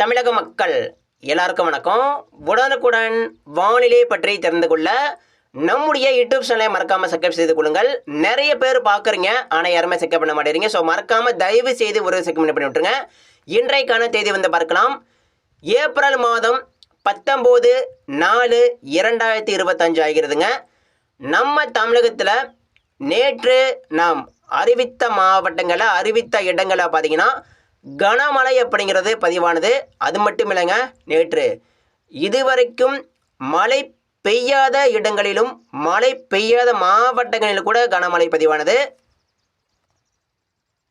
தமிழக மக்கள் எல்லாருக்கும் வணக்கம். உடனுக்குடன் வானிலை பற்றி தெரிந்து கொள்ள நம்முடைய யூடியூப் சேனலை மறக்காம சப்ஸ்கிரைப் செய்து கொள்ளுங்கள். நிறைய பேர் பார்க்குறீங்க ஆனால் யாருமே சப்ஸ்கிரைப் பண்ண மாட்டேறீங்க ஸோ மறக்காம தயவு செய்து ஒரு சப்ஸ்கிரைப் பண்ணி விட்டுருங்க. இன்றைக்கான தேதி வந்து பார்க்கலாம். ஏப்ரல் மாதம் பத்தொம்போது நாலு இரண்டாயிரத்தி இருபத்தஞ்சு ஆகிறதுங்க. நம்ம தமிழகத்தில் நேற்று நாம் அறிவித்த மாவட்டங்களை அறிவித்த இடங்களை பார்த்தீங்கன்னா கனமழை அப்படிங்கிறது பதிவானது. அது மட்டும் இல்லைங்க நேற்று. இதுவரைக்கும் மழை பெய்யாத இடங்களிலும் மழை பெய்யாத மாவட்டங்களிலும் கூட கனமழை பதிவானது.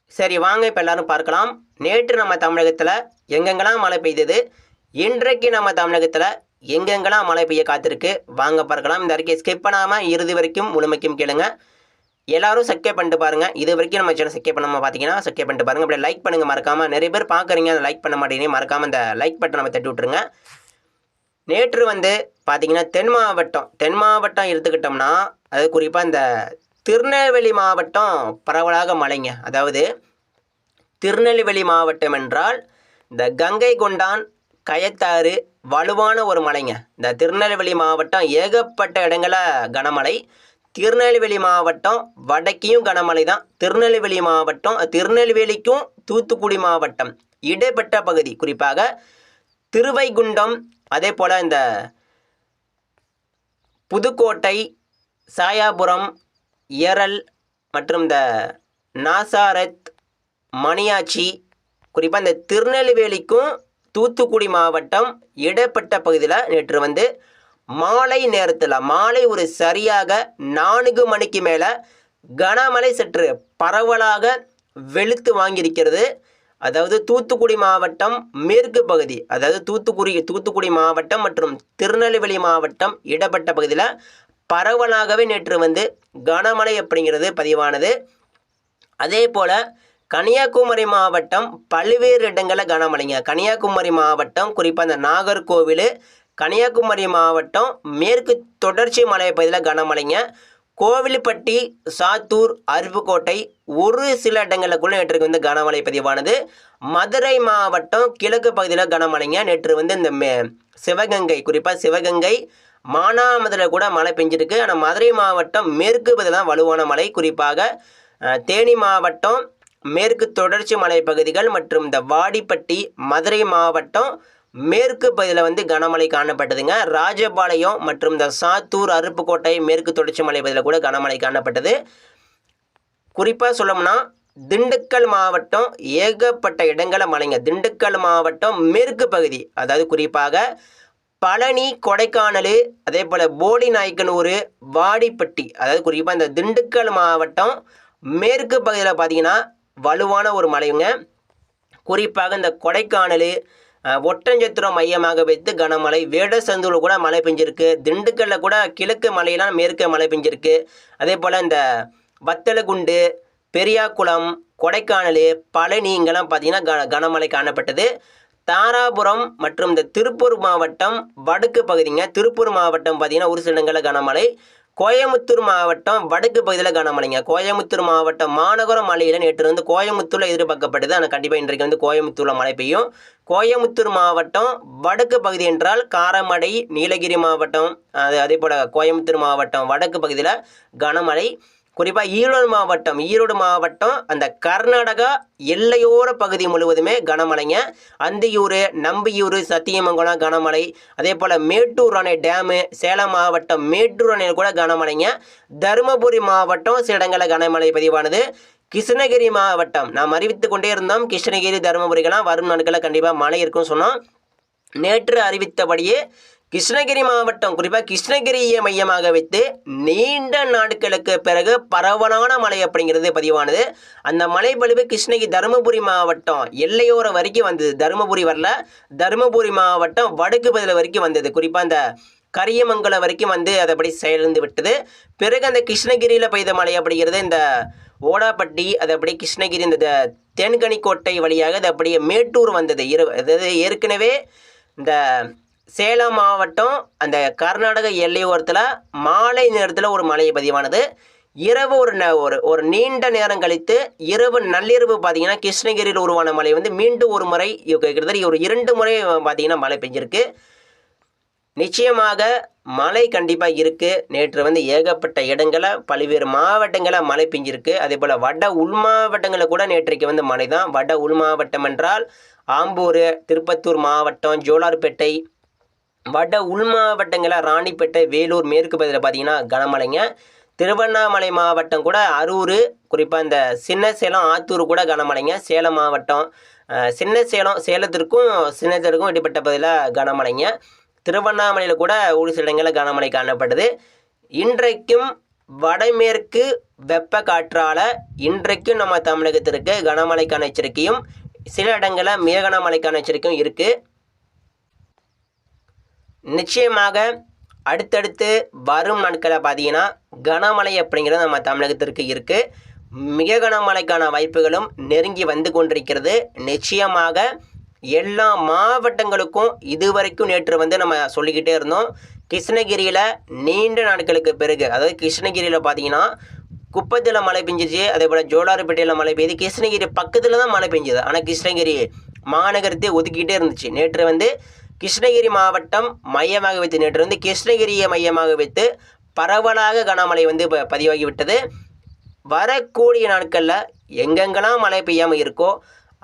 சரி வாங்க இப்போ எல்லாரும் பார்க்கலாம். நேற்று நம்ம தமிழகத்தில் எங்கெங்கெல்லாம் மழை பெய்தது? இன்றைக்கு நம்ம தமிழகத்தில் எங்கெங்கெல்லாம் மழை பெய்ய காத்திருக்கு? வாங்க பார்க்கலாம். இந்த அறிக்கையை ஸ்கிப் பண்ணாமல் இறுதி வரைக்கும் முழுமைக்கும் கேளுங்க. எல்லாரும் சப்ஸ்கிரைப் பண்ணிட்டு பாருங்க. இது வரைக்கும் நம்ம சேனல் சப்ஸ்கிரைப் பண்ணாமல் பார்த்தீங்கன்னா சப்ஸ்கிரைப் பண்ணிட்டு பாருங்க. அப்படியே லைக் பண்ணுங்க. மறக்காம நிறைய பேர் பார்க்குறீங்க அதை லைக் பண்ண மாட்டேங்கிறீங்க மறக்காம இந்த லைக் பட்டன் நம்ம தட்டி விட்டுருங்க. நேற்று வந்து பார்த்தீங்கன்னா தென் மாவட்டம் தென் மாவட்டம் எடுத்துக்கிட்டோம்னா அது குறிப்பாக இந்த திருநெல்வேலி மாவட்டம் பரவலாக மழைங்க அதாவது திருநெல்வேலி மாவட்டம் என்றால் இந்த கங்கை கொண்டான் கயத்தாறு வலுவான ஒரு மலைங்க. இந்த திருநெல்வேலி மாவட்டம் ஏகப்பட்ட இடங்களில் கனமழை. திருநெல்வேலி மாவட்டம் வடக்கையும் கனமழை தான். திருநெல்வேலி மாவட்டம் திருநெல்வேலிக்கும் தூத்துக்குடி மாவட்டம் இடைப்பட்ட பகுதி. குறிப்பாக திருவைகுண்டம் அதே போல் இந்த புதுக்கோட்டை சாயாபுரம் ஏரல் மற்றும் இந்த நாசாரத் மணியாச்சி குறிப்பாக இந்த திருநெல்வேலிக்கும் தூத்துக்குடி மாவட்டம் இடைப்பட்ட பகுதியில் நேற்று வந்து மாலை நேரத்தில் மாலை ஒரு சரியாக நான்கு மணிக்கு மேலே கனமழை சற்று பரவலாக வெளுத்து வாங்கியிருக்கிறது. அதாவது தூத்துக்குடி மாவட்டம் மேற்கு பகுதி அதாவது தூத்துக்குடி தூத்துக்குடி மாவட்டம் மற்றும் திருநெல்வேலி மாவட்டம் இடப்பட்ட பகுதியில் பரவலாகவே நேற்று வந்து கனமழை அப்படிங்கிறது பதிவானது. அதே போல் கன்னியாகுமரி மாவட்டம் பல்வேறு இடங்களில் கனமழைங்க. கன்னியாகுமரி மாவட்டம் குறிப்பாக அந்த நாகர்கோவில் கன்னியாகுமரி மாவட்டம் மேற்கு தொடர்ச்சி மலை பகுதியில் கனமழைங்க. கோவில்பட்டி சாத்தூர் அருப்புக்கோட்டை ஒரு சில இடங்களில் கூட நேற்று வந்து கனமழை பதிவானது. மதுரை மாவட்டம் கிழக்கு பகுதியில் கனமழைங்க. நேற்று வந்து இந்த மே சிவகங்கை குறிப்பாக சிவகங்கை மானாமதுரையில் கூட மழை பெஞ்சிருக்கு. ஆனால் மதுரை மாவட்டம் மேற்கு பகுதியில் தான் வலுவான மழை. குறிப்பாக தேனி மாவட்டம் மேற்கு தொடர்ச்சி மலைப்பகுதிகள் மற்றும் இந்த வாடிப்பட்டி மதுரை மாவட்டம் மேற்கு பகுதியில் வந்து கனமழை காணப்பட்டதுங்க. ராஜபாளையம் மற்றும் இந்த சாத்தூர் அருப்புக்கோட்டை மேற்கு தொடர்ச்சி மலை பகுதியில் கூட கனமழை காணப்பட்டது. குறிப்பாக சொல்லணும்னா திண்டுக்கல் மாவட்டம் ஏகப்பட்ட இடங்களை மலைங்க. திண்டுக்கல் மாவட்டம் மேற்கு பகுதி. அதாவது குறிப்பாக பழனி கொடைக்கானல் அதே போல் போடி நாய்க்கனூர் வாடிப்பட்டி. அதாவது குறிப்பாக இந்த திண்டுக்கல் மாவட்டம் மேற்கு பகுதியில் பார்த்தீங்கன்னா வலுவான ஒரு மலைங்க. குறிப்பாக இந்த கொடைக்கானல் ஒற்றஞ்சத்திரம் ஒட்டஞ்சத்திரம் மையமாக வைத்து கனமழை வேடசந்தூரில் கூட மழை பெஞ்சிருக்கு. திண்டுக்கல்லில் கூட கிழக்கு மலையெல்லாம் மேற்கு மழை பெஞ்சிருக்கு. அதே போல் இந்த வத்தலகுண்டு பெரியாக்குளம் கொடைக்கானல் பழனி இங்கெல்லாம் பார்த்தீங்கன்னா க கனமழை காணப்பட்டது. தாராபுரம் மற்றும் இந்த திருப்பூர் மாவட்டம் வடக்கு பகுதிங்க. திருப்பூர் மாவட்டம் பார்த்தீங்கன்னா ஒரு சில இடங்களில் கனமழை. கோயமுத்தூர் மாவட்டம் வடக்கு பகுதியில் கனமழைங்க கோயமுத்தூர் மாவட்டம் மாநகர மலையில் நேற்று வந்து கோயமுத்தூரில் எதிர்பார்க்கப்பட்டது ஆனால் கண்டிப்பாக இன்றைக்கு வந்து கோயமுத்தூரில் மழை பெய்யும். கோயமுத்தூர் மாவட்டம் வடக்கு பகுதி என்றால் காரமடை நீலகிரி மாவட்டம் அது அதே போல் கோயமுத்தூர் மாவட்டம் வடக்கு பகுதியில் கனமழை. குறிப்பாக ஈரோடு மாவட்டம் ஈரோடு மாவட்டம் அந்த கர்நாடகா எல்லையோர பகுதி முழுவதுமே கனமழைங்க. அந்தியூர் நம்பியூர் சத்தியமங்கலம் கனமழை. அதே போல் மேட்டூர் அணை டேமு சேலம் மாவட்டம் மேட்டூர் அணையில் கூட கனமழைங்க. தருமபுரி மாவட்டம் சில இடங்களில் கனமழை பதிவானது. கிருஷ்ணகிரி மாவட்டம் நாம் அறிவித்து கொண்டே இருந்தோம் கிருஷ்ணகிரி தருமபுரிக்கெல்லாம் வரும் நாட்களில் கண்டிப்பாக மழை இருக்கும்னு சொன்னோம். நேற்று அறிவித்தபடியே கிருஷ்ணகிரி மாவட்டம் குறிப்பாக கிருஷ்ணகிரியை மையமாக வைத்து நீண்ட நாட்களுக்கு பிறகு பரவலான மழை அப்படிங்கிறது பதிவானது. அந்த மழை பொழிவு கிருஷ்ணகிரி தருமபுரி மாவட்டம் எல்லையோர வரைக்கும் வந்தது. தருமபுரி வரல தருமபுரி மாவட்டம் வடக்கு பதில வரைக்கும் வந்தது. குறிப்பாக அந்த கரியமங்கலம் வரைக்கும் வந்து அது அப்படி செயலிழந்து விட்டது. பிறகு அந்த கிருஷ்ணகிரியில் பெய்த மழை அப்படிங்கிறது இந்த ஓடாப்பட்டி அது அப்படியே கிருஷ்ணகிரி இந்த தேன்கனிக்கோட்டை வழியாக அது அப்படியே மேட்டூர் வந்தது. இரு அதாவது ஏற்கனவே இந்த சேலம் மாவட்டம் அந்த கர்நாடக எல்லையோரத்தில் மாலை நேரத்தில் ஒரு மழை பதிவானது. இரவு ஒரு ந ஒரு ஒரு நீண்ட நேரம் கழித்து இரவு நள்ளிரவு பார்த்தீங்கன்னா கிருஷ்ணகிரியில் உருவான மழை வந்து மீண்டும் ஒரு முறை கிட்டத்தட்ட ஒரு இரண்டு முறை பார்த்தீங்கன்னா மழை பெஞ்சிருக்கு. நிச்சயமாக மழை கண்டிப்பாக இருக்குது நேற்று வந்து ஏகப்பட்ட இடங்களை பல்வேறு மாவட்டங்களில் மழை பெஞ்சிருக்கு. அதே போல் வட உள் மாவட்டங்களில் கூட நேற்றைக்கு வந்து மழை தான் வட உள் மாவட்டம் என்றால் ஆம்பூர் திருப்பத்தூர் மாவட்டம் ஜோலார்பேட்டை வட உள் மாவட்டங்களில் ராணிப்பேட்டை வேலூர் மேற்கு பகுதியில் பார்த்தீங்கன்னா கனமழைங்க. திருவண்ணாமலை மாவட்டம் கூட அரூர் குறிப்பாக இந்த சின்ன சேலம் ஆத்தூர் கூட கனமழைங்க. சேலம் மாவட்டம் சின்ன சேலம் சேலத்திற்கும் சின்னத்திற்கும் இடைப்பட்ட பகுதியில் கனமழைங்க. திருவண்ணாமலையில் கூட ஒரு சில இடங்களில் கனமழை காணப்படுது. இன்றைக்கும் வடமேற்கு வெப்ப காற்றால் இன்றைக்கும் நம்ம தமிழகத்திற்கு கனமழைக்கான எச்சரிக்கையும் சில இடங்களில் மிக கனமழைக்கான எச்சரிக்கையும் இருக்குது நிச்சயமாக அடுத்தடுத்து வரும் நாட்களில் பார்த்தீங்கன்னா கனமழை அப்படிங்கிறது நம்ம தமிழகத்திற்கு இருக்குது மிக கனமழைக்கான வாய்ப்புகளும் நெருங்கி வந்து கொண்டிருக்கிறது. நிச்சயமாக எல்லா மாவட்டங்களுக்கும் இதுவரைக்கும் நேற்று வந்து நம்ம சொல்லிக்கிட்டே இருந்தோம். கிருஷ்ணகிரியில் நீண்ட நாட்களுக்கு பிறகு அதாவது கிருஷ்ணகிரியில் பார்த்தீங்கன்னா குப்பத்தில் மழை பெஞ்சிச்சு. அதே போல் ஜோலார்பேட்டையில் மழை பெய்யுது கிருஷ்ணகிரி பக்கத்தில் தான் மழை பெஞ்சுது. ஆனால் கிருஷ்ணகிரி மாநகரத்தை ஒதுக்கிட்டே இருந்துச்சு. நேற்று வந்து கிருஷ்ணகிரி மாவட்டம் மையமாக வைத்து நேற்று வந்து கிருஷ்ணகிரியை மையமாக வைத்து பரவலாக கனமழை வந்து இப்போ பதிவாகிவிட்டது. வரக்கூடிய நாட்களில் எங்கெங்கெல்லாம் மழை பெய்யாமல் இருக்கோ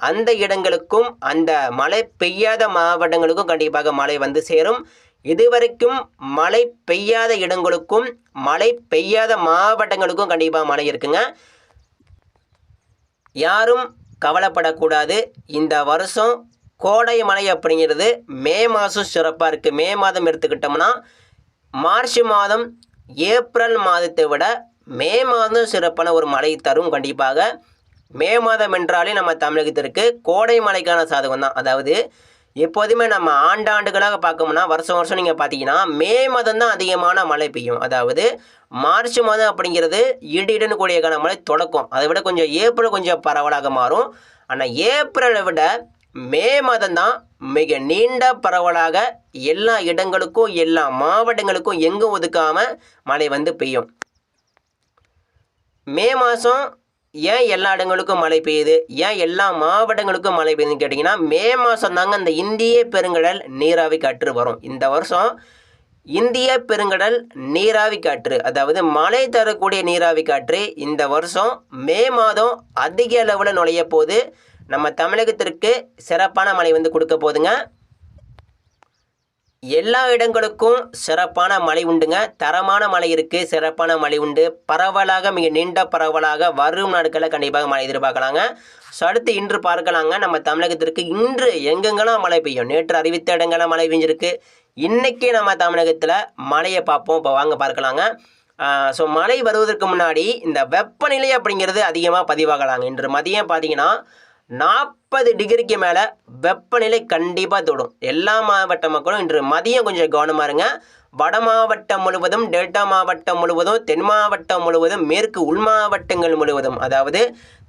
அந்த இடங்களுக்கும் அந்த மழை பெய்யாத மாவட்டங்களுக்கும் கண்டிப்பாக மழை வந்து சேரும். இதுவரைக்கும் மழை பெய்யாத இடங்களுக்கும் மழை பெய்யாத மாவட்டங்களுக்கும் கண்டிப்பாக மழை இருக்குங்க. யாரும் கவலைப்படக்கூடாது. இந்த வருஷம் கோடை மழை அப்படிங்கிறது மே மாதம் சிறப்பாக இருக்குது மே மாதம் எடுத்துக்கிட்டோம்னா மார்ச் மாதம் ஏப்ரல் மாதத்தை விட மே மாதம் சிறப்பான ஒரு மழை தரும் கண்டிப்பாக. மே மாதம் என்றாலே நம்ம தமிழகத்திற்கு கோடை மழைக்கான சாதகம் தான். அதாவது எப்போதுமே நம்ம ஆண்டாண்டுகளாக பார்க்கணும்னா வருஷம் வருஷம் நீங்கள் பார்த்தீங்கன்னா மே மாதம் தான் அதிகமான மழை பெய்யும். அதாவது மார்ச் மாதம் அப்படிங்கிறது இடியுடன் கூடிய மழை தொடக்கம். அதை விட கொஞ்சம் ஏப்ரல் கொஞ்சம் பரவலாக மாறும். ஆனால் ஏப்ரலை விட மே மாதம் தான் மிக நீண்ட பரவலாக எல்லா இடங்களுக்கும் எல்லா மாவட்டங்களுக்கும் எங்கும் ஒதுக்காமல் மழை வந்து பெய்யும். மே மாதம் ஏன் எல்லா இடங்களுக்கும் மழை பெய்யுது? ஏன் எல்லா மாவட்டங்களுக்கும் மழை பெய்யுதுன்னு கேட்டிங்கன்னா மே மாதம் தாங்க அந்த இந்திய பெருங்கடல் நீராவி காற்று வரும். இந்த வருஷம் இந்திய பெருங்கடல் நீராவி காற்று அதாவது மழை தரக்கூடிய நீராவி காற்று இந்த வருஷம் மே மாதம் அதிக அளவில் நுழைய போது நம்ம தமிழகத்திற்கு சிறப்பான மழை வந்து கொடுக்க போதுங்க. எல்லா இடங்களுக்கும் சிறப்பான மழை உண்டுங்க. தரமான மழை இருக்குது சிறப்பான மழை உண்டு. பரவலாக மிக நீண்ட பரவலாக வரும் நாட்களில் கண்டிப்பாக மழை எதிர்பார்க்கலாங்க. ஸோ அடுத்து இன்று பார்க்கலாங்க. நம்ம தமிழகத்திற்கு இன்று எங்கெங்கெல்லாம் மழை பெய்யும்? நேற்று அறிவித்த இடங்கள்லாம் மழை பெஞ்சிருக்கு. இன்றைக்கி நம்ம தமிழகத்தில் மழையை பார்ப்போம். இப்போ வாங்க பார்க்கலாங்க. ஸோ மழை வருவதற்கு முன்னாடி இந்த வெப்பநிலை அப்படிங்கிறது அதிகமாக பதிவாகலாங்க. இன்று மதியம் பார்த்தீங்கன்னா நாற்பது டிகிரிக்கு மேலே வெப்பநிலை கண்டிப்பாக தொடும். எல்லா மாவட்ட மக்களும் இன்று மதியம் கொஞ்சம் கவனமாக இருங்க வட மாவட்டம் முழுவதும் டெல்டா மாவட்டம் முழுவதும் தென் மாவட்டம் முழுவதும் மேற்கு உள் மாவட்டங்கள் முழுவதும். அதாவது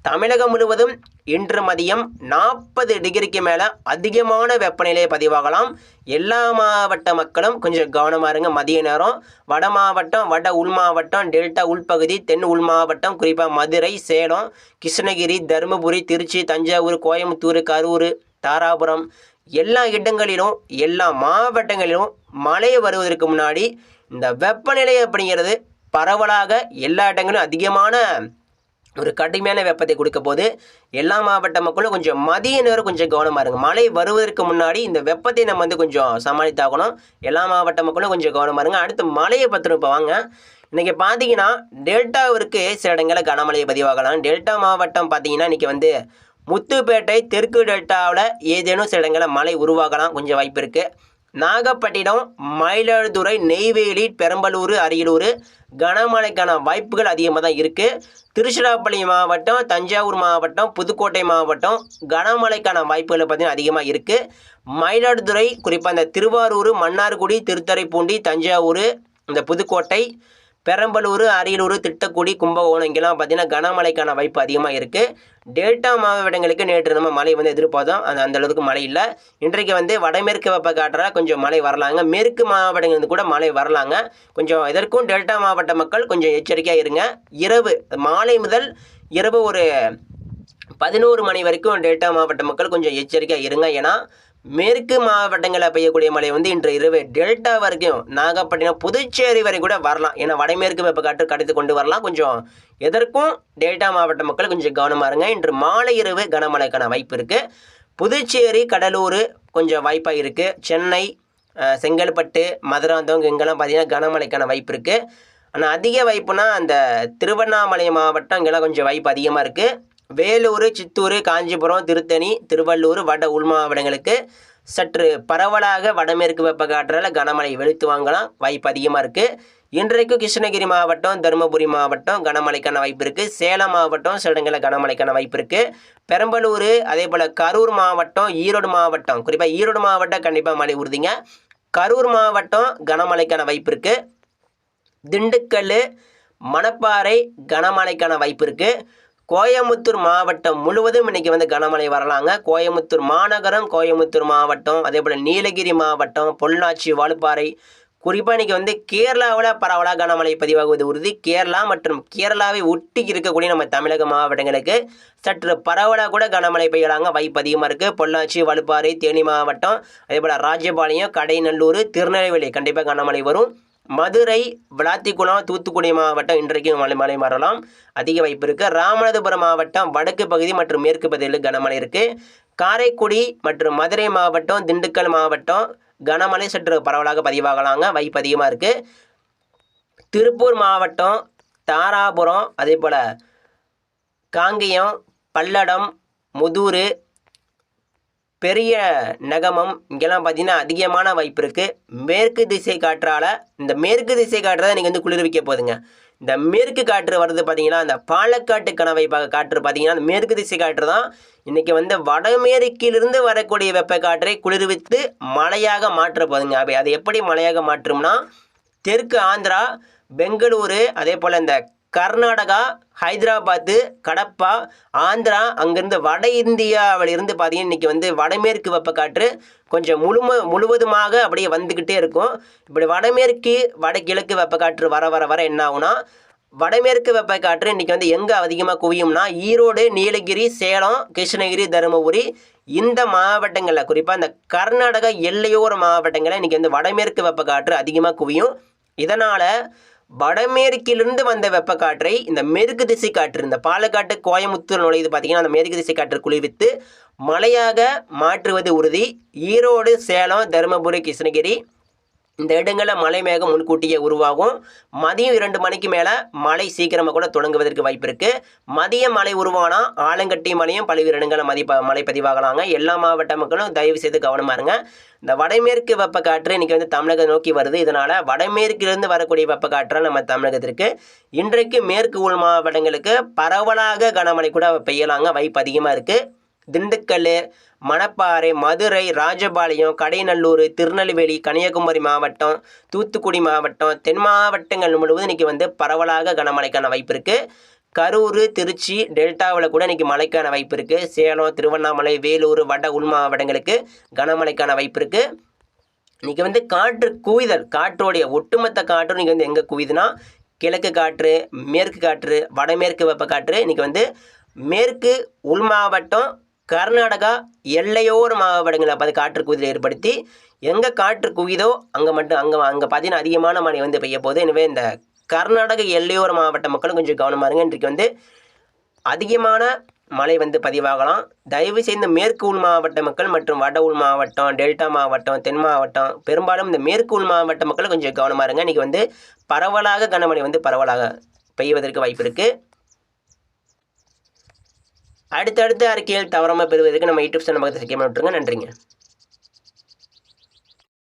தமிழகம் முழுவதும் இன்று மதியம் நாற்பது டிகிரிக்கு மேலே அதிகமான வெப்பநிலை பதிவாகலாம். எல்லா மாவட்ட மக்களும் கொஞ்சம் கவனமாக இருங்க. மதிய நேரம் வட மாவட்டம் வட உள் மாவட்டம் டெல்டா உள்பகுதி தென் உள் மாவட்டம் குறிப்பாக மதுரை சேலம் கிருஷ்ணகிரி தருமபுரி திருச்சி தஞ்சாவூர் கோயம்புத்தூர் கரூர் தாராபுரம். எல்லா இடங்களிலும் எல்லா மாவட்டங்களிலும் மழை வருவதற்கு முன்னாடி இந்த வெப்பநிலை அப்படிங்கிறது பரவலாக எல்லா இடங்களிலும் அதிகமான ஒரு கடுமையான வெப்பத்தை கொடுக்க போது எல்லா மாவட்ட மக்களும் கொஞ்சம் மதிய நேரம் கொஞ்சம் கவனமாக இருங்க. மழை வருவதற்கு முன்னாடி இந்த வெப்பத்தை நம்ம வந்து கொஞ்சம் சமாளித்தாகணும். எல்லா மாவட்ட மக்களும் கொஞ்சம் கவனமாக இருங்க. அடுத்து மழையை பற்றின இப்போ வாங்க. இன்றைக்கி பார்த்தீங்கன்னா டெல்டாவிற்கு சில இடங்களில் கனமழை பதிவாகலாம். டெல்டா மாவட்டம் பார்த்தீங்கன்னா இன்றைக்கி வந்து முத்துப்பேட்டை தெற்கு டெல்டாவில் ஏதேனும் சில இடங்களில் மழை உருவாகலாம். கொஞ்சம் வாய்ப்பு இருக்குது நாகப்பட்டினம் மயிலாடுதுறை நெய்வேலி பெரம்பலூர் அரியலூர் கனமழைக்கான வாய்ப்புகள் அதிகமாக தான் இருக்குது திருச்சிராப்பள்ளி மாவட்டம் தஞ்சாவூர் மாவட்டம் புதுக்கோட்டை மாவட்டம் கனமழைக்கான வாய்ப்புகள் பார்த்திங்கன்னா அதிகமாக இருக்குது மயிலாடுதுறை குறிப்பாக இந்த திருவாரூர் மன்னார்குடி திருத்துறைப்பூண்டி தஞ்சாவூர் இந்த புதுக்கோட்டை பெரம்பலூர் அரியலூர் திட்டக்குடி கும்பகோணம் இங்கெல்லாம் பார்த்தீங்கன்னா கனமழைக்கான வாய்ப்பு அதிகமாக இருக்குது டெல்டா மாவட்டங்களுக்கு நேற்று நம்ம மழை வந்து எதிர்பார்த்தோம். அந்த அந்த அளவுக்கு மழை இல்லை. இன்றைக்கு வந்து வடமேற்கு வெப்ப காற்றாக கொஞ்சம் மழை வரலாங்க. மேற்கு மாவட்டங்களுக்கு கூட மழை வரலாங்க. கொஞ்சம் இதற்கும் டெல்டா மாவட்ட மக்கள் கொஞ்சம் எச்சரிக்கையாக இருங்க. இரவு மாலை முதல் இரவு ஒரு பதினோரு மணி வரைக்கும் டெல்டா மாவட்ட மக்கள் கொஞ்சம் எச்சரிக்கையாக இருங்க. ஏன்னா மேற்கு மாவட்டங்களில் பெய்யக்கூடிய மழை வந்து இன்று இரவு டெல்டா வரைக்கும் நாகப்பட்டினம் புதுச்சேரி வரை கூட வரலாம். ஏன்னா வடமேற்கு வெப்பக்காற்று கடத்து கொண்டு வரலாம். கொஞ்சம் எதற்கும் டெல்டா மாவட்ட மக்கள் கொஞ்சம் கவனமாக இருங்க. இன்று மாலை இரவு கனமழைக்கான வாய்ப்பு இருக்குது புதுச்சேரி கடலூர் கொஞ்சம் வாய்ப்பாக இருக்குது சென்னை செங்கல்பட்டு மதுராந்தவங்க இங்கெல்லாம் பார்த்திங்கன்னா கனமழைக்கான வாய்ப்பு இருக்குது ஆனால் அதிக வாய்ப்புனா அந்த திருவண்ணாமலை மாவட்டம் இங்கெல்லாம் கொஞ்சம் வாய்ப்பு அதிகமாக இருக்குது வேலூர் சித்தூர் காஞ்சிபுரம் திருத்தணி திருவள்ளூர் வட உள் மாவட்டங்களுக்கு சற்று பரவலாக வடமேற்கு வெப்பக்காற்றால் கனமழை வெளுத்து வாங்கலாம். வாய்ப்பு அதிகமாக இருக்குது இன்றைக்கு கிருஷ்ணகிரி மாவட்டம் தருமபுரி மாவட்டம் கனமழைக்கான வாய்ப்பு இருக்குது சேலம் மாவட்டம் சில இடங்களில் கனமழைக்கான வாய்ப்பு இருக்குது பெரம்பலூர் அதே போல் கரூர் மாவட்டம் ஈரோடு மாவட்டம் குறிப்பாக ஈரோடு மாவட்டம் கண்டிப்பாக மழை உறுதிங்க கரூர் மாவட்டம் கனமழைக்கான வாய்ப்பு இருக்குது திண்டுக்கல் மணப்பாறை கனமழைக்கான வாய்ப்பு இருக்குது கோயமுத்தூர் மாவட்டம் முழுவதும் இன்றைக்கி வந்து கனமழை வரலாங்க. கோயமுத்தூர் மாநகரம் கோயமுத்தூர் மாவட்டம் அதே போல் நீலகிரி மாவட்டம் பொள்ளாச்சி வாழுப்பாறை குறிப்பாக இன்றைக்கி வந்து கேரளாவில் பரவலாக கனமழை பதிவாகுவது உறுதி. கேரளா மற்றும் கேரளாவை ஒட்டி இருக்கக்கூடிய நம்ம தமிழக மாவட்டங்களுக்கு சற்று பரவலாக கூட கனமழை பெய்யலாங்க வாய்ப்பு அதிகமாக இருக்குது பொள்ளாச்சி வலுப்பாறை தேனி மாவட்டம் அதே போல் ராஜபாளையம் கடைநல்லூர் திருநெல்வேலி கண்டிப்பாக கனமழை வரும். மதுரை விளாத்திக்குளம் தூத்துக்குடி மாவட்டம் இன்றைக்கும் மலை மழை மாறலாம். அதிக வாய்ப்பு இருக்குது ராமநாதபுரம் மாவட்டம் வடக்கு பகுதி மற்றும் மேற்கு பகுதியில் கனமழை இருக்குது காரைக்குடி மற்றும் மதுரை மாவட்டம் திண்டுக்கல் மாவட்டம் கனமழை சற்று பரவலாக பதிவாகலாங்க. வாய்ப்பு அதிகமாக இருக்குது திருப்பூர் மாவட்டம் தாராபுரம் அதே போல் காங்கேயம் பல்லடம் முதூர் பெரிய நகமம் இங்கெல்லாம் பார்த்தீங்கன்னா அதிகமான வாய்ப்பு இருக்குது மேற்கு திசை காற்றால் இந்த மேற்கு திசை காற்று தான் நீங்கள் வந்து குளிர்விக்க போகுதுங்க இந்த மேற்கு காற்று வருது பார்த்தீங்கன்னா அந்த பாலக்காட்டு கணவை காற்று பார்த்தீங்கன்னா அந்த மேற்கு திசை காற்று தான் இன்றைக்கி வந்து வடமேற்கிலிருந்து வரக்கூடிய வெப்ப காற்றை குளிர்வித்து மழையாக மாற்ற போகுதுங்க அப்படி அது எப்படி மழையாக மாற்றும்னா தெற்கு ஆந்திரா பெங்களூரு அதே போல் இந்த கர்நாடகா ஹைதராபாத்து கடப்பா ஆந்திரா அங்கேருந்து வட இந்தியாவிலிருந்து பார்த்தீங்கன்னா இன்றைக்கி வந்து வடமேற்கு வெப்பக்காற்று கொஞ்சம் முழும முழுவதுமாக அப்படியே வந்துக்கிட்டே இருக்கும். இப்படி வடமேற்கு வடகிழக்கு வெப்பக்காற்று வர வர வர என்ன ஆகுனா வடமேற்கு வெப்பக்காற்று இன்றைக்கி வந்து எங்கே அதிகமாக குவியும்னா ஈரோடு நீலகிரி சேலம் கிருஷ்ணகிரி தருமபுரி இந்த மாவட்டங்களில் குறிப்பாக இந்த கர்நாடகா எல்லையோர மாவட்டங்களில் இன்றைக்கி வந்து வடமேற்கு வெப்பக்காற்று அதிகமாக குவியும். இதனால் வடமேற்கிலிருந்து வந்த வெப்பக்காற்றை இந்த மேற்கு திசை காற்று இந்த பாலக்காட்டு கோயமுத்தூர் நுழையுது பார்த்தீங்கன்னா அந்த மேற்கு திசை காற்று குளிர்வித்து மழையாக மாற்றுவது உறுதி. ஈரோடு சேலம் தருமபுரி கிருஷ்ணகிரி இந்த இடங்களில் மழை மேகம் முன்கூட்டியே உருவாகும். மதியம் இரண்டு மணிக்கு மேலே மழை சீக்கிரமாக கூட தொடங்குவதற்கு வாய்ப்பு இருக்குது மதிய மழை உருவானால் ஆலங்கட்டி மழையும் பல்வேறு இடங்களில் மதிப்ப மழை பதிவாகலாங்க. எல்லா மாவட்ட மக்களும் தயவு செய்து கவனமாக இருங்க. இந்த வடமேற்கு வெப்பக்காற்று இன்றைக்கி வந்து தமிழகம் நோக்கி வருது. இதனால் வடமேற்கிலிருந்து வரக்கூடிய வெப்பக்காற்றாக நம்ம தமிழகத்திற்கு இன்றைக்கு மேற்கு உள் மாவட்டங்களுக்கு பரவலாக கனமழை கூட பெய்யலாங்க. வாய்ப்பு அதிகமாக இருக்குது திண்டுக்கல் மணப்பாறை மதுரை ராஜபாளையம் கடைநல்லூர் திருநெல்வேலி கன்னியாகுமரி மாவட்டம் தூத்துக்குடி மாவட்டம் தென் மாவட்டங்கள் முழுவதும் இன்றைக்கி வந்து பரவலாக கனமழைக்கான வாய்ப்பு இருக்குது கரூர் திருச்சி டெல்டாவில் கூட இன்றைக்கி மழைக்கான வாய்ப்பு இருக்குது சேலம் திருவண்ணாமலை வேலூர் வட உள் மாவட்டங்களுக்கு கனமழைக்கான வாய்ப்பு இருக்குது இன்றைக்கி வந்து காற்று குவிதல் காற்றோடைய ஒட்டுமொத்த காற்றும் இன்றைக்கி வந்து எங்கே குவிதுன்னா கிழக்கு காற்று மேற்கு காற்று வடமேற்கு வெப்ப காற்று இன்றைக்கி வந்து மேற்கு உள் மாவட்டம் கர்நாடகா எல்லையோர மாவட்டங்களில் பார்த்து காற்று குவிதல் ஏற்படுத்தி எங்கே காற்று குவிதோ அங்கே மட்டும் அங்கே அங்கே பார்த்தீங்கன்னா அதிகமான மழை வந்து பெய்ய போகுது. எனவே இந்த கர்நாடக எல்லையோர மாவட்ட மக்களும் கொஞ்சம் கவனமாக இருங்க. இன்றைக்கு வந்து அதிகமான மழை வந்து பதிவாகலாம். தயவு செய்து மேற்கு உள் மாவட்ட மக்கள் மற்றும் வட உள் மாவட்டம் டெல்டா மாவட்டம் தென் மாவட்டம் பெரும்பாலும் இந்த மேற்கு உள் மாவட்ட மக்கள் கொஞ்சம் கவனமாக இருங்க. இன்றைக்கி வந்து பரவலாக கனமழை வந்து பரவலாக பெய்வதற்கு வாய்ப்பு இருக்குது அடுத்தடுத்த அறிக்கையில் தவறாமல் பெறுவதற்கு நம்ம யூடியூப் சேனல் பக்கத்தில் விட்டுருங்க நன்றிங்க